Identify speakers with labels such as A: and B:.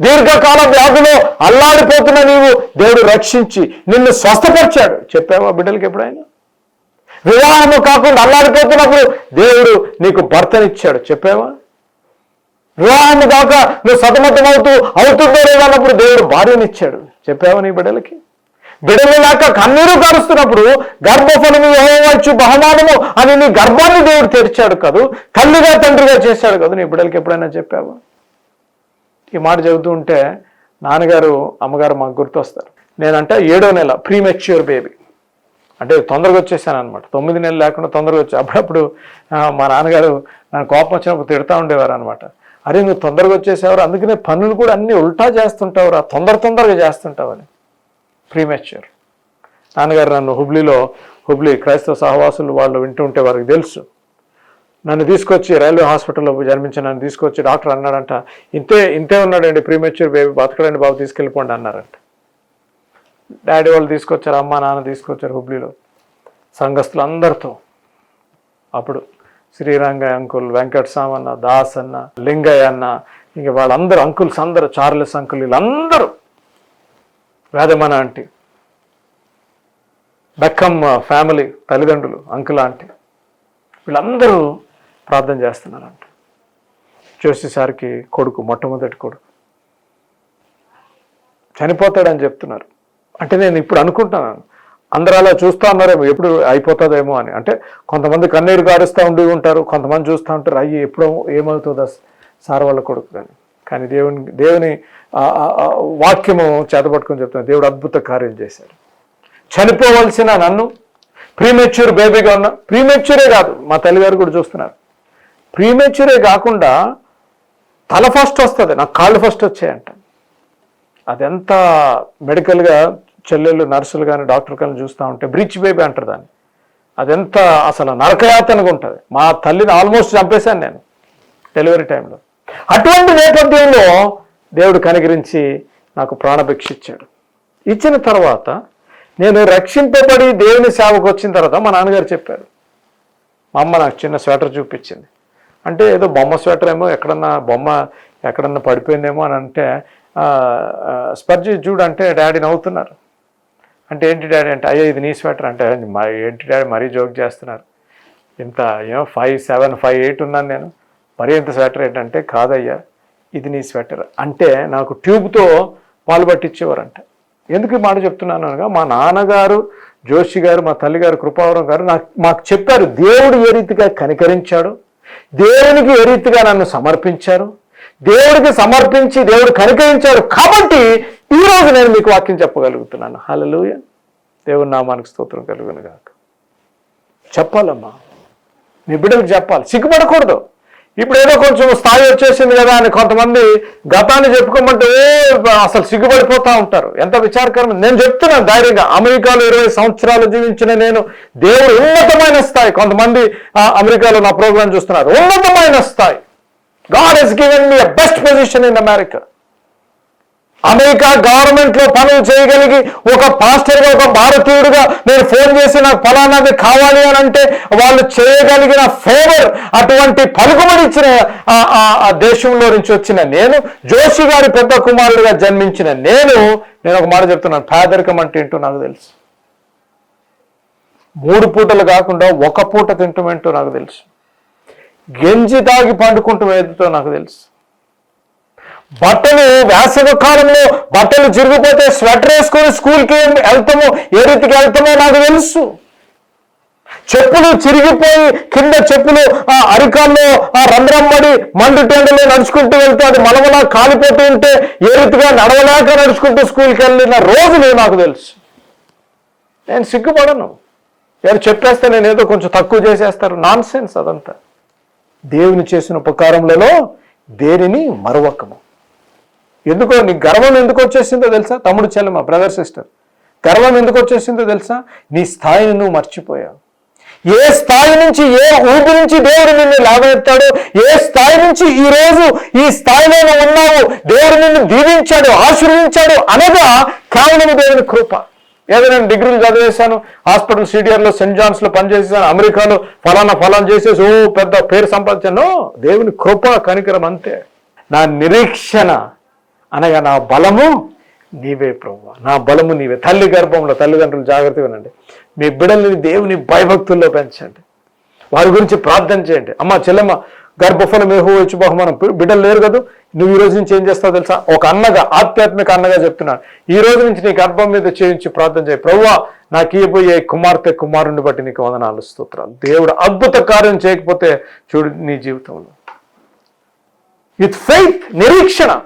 A: దీర్ఘకాల వ్యాధిలో అల్లాడిపోతున్న నీవు దేవుడు రక్షించి నిన్ను స్వస్థపరిచాడు. చెప్పావా బిడ్డలకి ఎప్పుడైనా? వివాహము కాకుండా అల్లాడిపోతున్నప్పుడు దేవుడు నీకు భర్తనిచ్చాడు. చెప్పావా? వివాహము కాక నువ్వు సతమతం అవుతూ అవుతుందో లేదో అన్నప్పుడు దేవుడు భార్యనిచ్చాడు. చెప్పావా నీ బిడ్డలకి? బిడ్డలు లేక కన్నీరు కరుస్తున్నప్పుడు గర్భఫలము యెహోవాచ్చు బహుమానము అని నీ గర్భాన్ని దేవుడు తెరిచాడు కాదు? తల్లిగా తండ్రిగా చేశాడు కదా? నీ బిడ్డలకి ఎప్పుడైనా చెప్పావా? ఈ మాట చెబుతూ ఉంటే నాన్నగారు అమ్మగారు మాకు గుర్తొస్తారు. నేనంటే ఏడో నెల ప్రీమెచ్యూర్ బేబీ అంటే తొందరగా వచ్చేసాను అనమాట తొమ్మిది నెలలు లేకుండా తొందరగా వచ్చా అప్పుడప్పుడు మా నాన్నగారు నాకు కోపం వచ్చినప్పుడు తిడతా ఉండేవారు అనమాట అరే నువ్వు తొందరగా వచ్చేసేవారు అందుకనే పనులు కూడా అన్ని ఉల్టా చేస్తుంటావురా తొందర తొందరగా చేస్తుంటావు అని ప్రీమెచ్యూర్ నాన్నగారు నన్ను హుబ్లీలో హుబ్లీ క్రైస్తవ సహవాసులు వాళ్ళు వింటూ ఉంటే వారికి తెలుసు. నన్ను తీసుకొచ్చి రైల్వే హాస్పిటల్లో జన్మించి నన్ను తీసుకొచ్చి డాక్టర్ అన్నాడంట ఇంతే ఇంతే ఉన్నాడండి ప్రీమెచ్యూర్ బేబీ బతకడండి బాబు తీసుకెళ్ళిపోండి అన్నారంట. డాడీ వాళ్ళు తీసుకొచ్చారు అమ్మ నాన్న తీసుకొచ్చారు హుబ్లీలో. సంఘస్థులు అందరితో అప్పుడు శ్రీరంగయ్య అంకుల్ వెంకట సామన్న దాస్ అన్న లింగయ్య అన్న ఇంక వాళ్ళందరూ అంకుల్స్ అందరూ చార్లెస్ అంకుల్ వీళ్ళందరూ. వేదమన ఆంటీ. బెక్కమ్ ఫ్యామిలీ తల్లిదండ్రులు అంకుల్ ఆంటీ. వీళ్ళందరూ ప్రార్థన చేస్తున్నారంట. జోషి సార్కి కొడుకు మొట్టమొదటి కొడుకు. చనిపోతాడని చెప్తున్నారు. అంటే నేను ఇప్పుడు అనుకుంటున్నాను. అందరూ అలా చూస్తూ ఉన్నారేమో ఎప్పుడు అయిపోతుందేమో అని. అంటే కొంతమంది కన్నీరు కారుస్తూ ఉండి ఉంటారు కొంతమంది చూస్తూ ఉంటారు అయ్యి ఎప్పుడో ఏమవుతుందా సార్ వాళ్ళ కొడుకు కానీ కానీ దేవుని దేవుని వాక్యము చేతపట్టుకొని చెప్తున్నాను దేవుడు అద్భుత కార్యం చేశాడు. చనిపోవలసిన నన్ను ప్రీమెచ్యూర్ బేబీగా ఉన్న ప్రీమెచ్యూరే కాదు మా తల్లిగారు కూడా చూస్తున్నారు. ప్రీమెచ్యూరే కాకుండా తల ఫస్ట్ వస్తుంది నాకు కాళ్ళు ఫస్ట్ వచ్చాయంట. అదెంత మెడికల్గా చెల్లెళ్ళు నర్సులు కానీ డాక్టర్ కానీ చూస్తూ ఉంటే బ్రిడ్జ్ బేబీ అంటారు దాన్ని. అదెంత అసలు నరకయాతనగా ఉంటుంది. మా తల్లిని ఆల్మోస్ట్ చంపేశాను నేను డెలివరీ టైంలో. అటువంటి నేపథ్యంలో దేవుడు కనికరించి నాకు ప్రాణభిక్ష ఇచ్చాడు. ఇచ్చిన తర్వాత నేను రక్షింపబడి దేవుని సేవకు వచ్చిన తర్వాత మా నాన్నగారు చెప్పారు మా అమ్మ నాకు చిన్న స్వెటర్ చూపించింది. అంటే ఏదో బొమ్మ స్వెటర్ ఏమో ఎక్కడన్నా బొమ్మ ఎక్కడన్నా పడిపోయిందేమో అని అంటే ఆ, చూడు అంటే డాడీ నవ్వుతున్నారు. అంటే ఏంటి డాడీ అంటే అయ్యో ఇది నీ స్వెటర్ అంటే ఏంటి డాడీ మరీ జోక్ చేస్తున్నారు. ఇంత ఏమో ఫైవ్ సెవెన్ ఫైవ్ ఎయిట్ ఉన్నాను నేను. మరీ ఇంత స్వెటర్ ఏంటంటే కాదయ్యా ఇది నీ స్వెటర్. అంటే నాకు ట్యూబ్తో పాలు పట్టించేవారంట. ఎందుకు మాట చెప్తున్నాను అనగా మా నాన్నగారు జోషి గారు మా తల్లిగారు కృపావరం గారు నాకు మాకు చెప్పారు దేవుడు ఏ రీతిగా కనికరించాడు దేవునికి ఏ రీతిగా నన్ను సమర్పించారు? దేవుడికి సమర్పించి దేవుడు కనికరించాడు కాబట్టి ఈరోజు నేను మీకు వాక్యం చెప్పగలుగుతున్నాను. హల్లెలూయా. దేవుని నామానికి స్తోత్రం కలుగును కాక చెప్పాలమ్మా. నీ బిడ్డలకు చెప్పాలి. సిగ్గుపడకూడదు. ఇప్పుడు ఏదో కొంచెం స్థాయి వచ్చేసింది కదా అని కొంతమంది గతాన్ని చెప్పుకోమంటే అసలు సిగ్గుపడిపోతూ ఉంటారు. ఎంత విచారకరం నేను చెప్తున్నాను ధైర్యంగా అమెరికాలో ఇరవై సంవత్సరాలు జీవించిన నేను దేవుడు ఉన్నతమైన స్థాయి. కొంతమంది ఆ, అమెరికాలో నా ప్రోగ్రాం చూస్తున్నారు ఉన్నతమైన స్థాయి. God he's given me best position in America America గవర్నమెంట్లో పనులు చేయగలిగి ఒక పాస్టర్గా ఒక భారతీయుడిగా నేను ఫోన్ చేసి నాకు ఫలానాది కావాలి అని అంటే వాళ్ళు చేయగలిగిన ఫేవర్ అటువంటి పలుకుబడి ఇచ్చిన ఆ- ఆ- ఆ దేశంలో నుంచి వచ్చిన నేను జోషి గారి పెద్ద కుమారుడిగా జన్మించిన నేను నేను ఒక మాట చెప్తున్నాను పేదరికం అంటే ఏంటో నాకు తెలుసు. మూడు పూటలు కాకుండా ఒక పూట తింటమేంటో నాకు తెలుసు. గెంజి తాగి పండుకుంటూ ఏదో నాకు తెలుసు. బట్టలు వేసవి కాలంలో బట్టలు చిరిగిపోతే స్వెటర్ వేసుకొని స్కూల్కి వెళ్తాము? ఏ రీతికి వెళ్తామో నాకు తెలుసు. చెప్పులు చిరిగిపోయి కింద చెప్పులు ఆ అరికాల్లో ఆ రంధ్రం పడి మండు టెండలో నడుచుకుంటూ వెళ్తే అది మలమలా కాలిపోతూ ఉంటే ఏ రీతిగా నడవలేక నడుచుకుంటూ స్కూల్కి వెళ్ళిన రోజులు నాకు తెలుసు. నేను సిగ్గుపడను. ఎవరు చెప్పేస్తే నేను ఏదో కొంచెం తక్కువ చేసేస్తారు. నాన్ సెన్స్ అదంతా. దేవుని చేసిన ఉపకారములలో దేనిని మరొకము ఎందుకో నీ గర్వం ఎందుకు వచ్చేసిందో తెలుసా? తమ్ముడు చెల్లెమ్మ బ్రదర్ సిస్టర్ గర్వం ఎందుకు వచ్చేసిందో తెలుసా? నీ స్థాయిని నువ్వు మర్చిపోయావు. ఏ స్థాయి నుంచి ఏ ఊపి నుంచి దేవుడు నిన్ను లాగెత్తాడు ఏ స్థాయి నుంచి ఈ రోజు ఈ స్థాయిలో ఉన్నావు దేవుడు నిన్ను దీవించాడు ఆశీర్వించాడు అనగా కేవలం దేవుని కృప. ఏదైనా నేను డిగ్రీలు చదివేశాను హాస్పిటల్ సిడిఆర్లో సెంట్ జాన్స్లో పనిచేసేసాను అమెరికాలో ఫలానా ఫలానా చేసేసి ఓ పెద్ద పేరు సంపాదించాను. దేవుని కృప కనికరం అంతే. నా నిరీక్షణ అనగా నా బలము నీవే ప్రభు నా బలము నీవే. తల్లి గర్భంలో తల్లిదండ్రులు జాగ్రత్తగా వినండి. మీ బిడ్డల్ని దేవుని భయభక్తుల్లో పెంచండి. వారి గురించి ప్రార్థన చేయండి. అమ్మ చెల్లెమ్మ గర్భఫలం ఏహో వచ్చి బహుమానం? బిడ్డలు లేరు కదా? నువ్వు ఈ రోజు నుంచి ఏం చేస్తావు తెలుసా? ఒక అన్నగా ఆధ్యాత్మిక అన్నగా చెప్తున్నాను ఈ రోజు నుంచి నీ గర్భం మీద చేయించి ప్రార్థన చేయి. ప్రవ్వా నాకు ఇవ్వబోయే కుమార్తె కుమారుని బట్టి నీకు వందనాలు స్తోత్రాలు. దేవుడు అద్భుత కార్యం చేయకపోతే చూడు నీ జీవితంలో. విత్ ఫెయిత్ నిరీక్షణ.